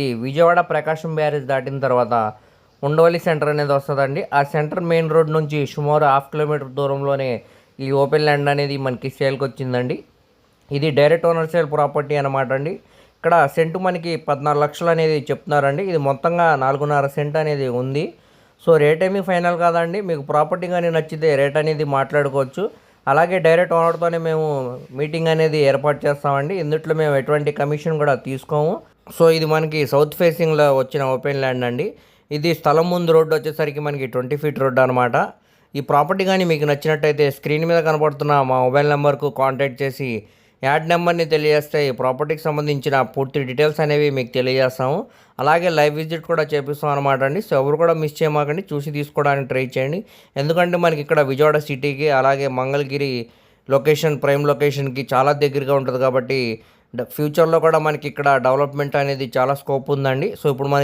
ఇది విజయవాడ ప్రకాశం బ్యారేజ్ దాటిన తర్వాత ఉండవల్లి సెంటర్ అనేది వస్తుందండి. ఆ సెంటర్ మెయిన్ రోడ్ నుంచి సుమారు హాఫ్ కిలోమీటర్ దూరంలోనే ఈ ఓపెన్ ల్యాండ్ అనేది మనకి సేల్కి వచ్చిందండి. ఇది డైరెక్ట్ ఓనర్ సేల్ ప్రాపర్టీ అనమాట అండి. ఇక్కడ సెంటు మనకి పద్నాలుగు లక్షలు అనేది చెప్తున్నారండి. ఇది మొత్తంగా నాలుగున్నర సెంట్ అనేది ఉంది. సో రేట్ ఏమీ ఫైనల్ కాదండి. మీకు ప్రాపర్టీ కానీ నచ్చితే రేట్ అనేది మాట్లాడుకోవచ్చు. అలాగే డైరెక్ట్ ఓనర్తోనే మేము మీటింగ్ అనేది ఏర్పాటు చేస్తామండి. ఇందుట్లో మేము ఎటువంటి కమిషన్ కూడా తీసుకోము. సో ఇది మనకి సౌత్ ఫేసింగ్లో వచ్చిన ఓపెన్ ల్యాండ్ అండి. ఇది స్థలం ముందు రోడ్డు వచ్చేసరికి మనకి ట్వంటీ ఫీట్ రోడ్డు అనమాట ఈ ప్రాపర్టీ కానీ మీకు నచ్చినట్టయితే స్క్రీన్ మీద కనపడుతున్న మా మొబైల్ నెంబర్కు కాంటాక్ట్ చేసి యాడ్ నెంబర్ని తెలియజేస్తే ఈ ప్రాపర్టీకి సంబంధించిన పూర్తి డీటెయిల్స్ అనేవి మీకు తెలియజేస్తాము. అలాగే లైవ్ విజిట్ కూడా చేపిస్తాం అనమాట అండి. సో ఎవరు కూడా మిస్ చేయమాకండి. చూసి తీసుకోవడానికి ట్రై చేయండి. ఎందుకంటే మనకి ఇక్కడ విజయవాడ సిటీకి అలాగే మంగళగిరి లొకేషన్ ప్రైమ్ లొకేషన్కి చాలా దగ్గరగా ఉంటుంది కాబట్టి ఫ్యూచర్లో కూడా మనకి ఇక్కడ డెవలప్మెంట్ అనేది చాలా స్కోప్ ఉందండి. సో ఇప్పుడు మన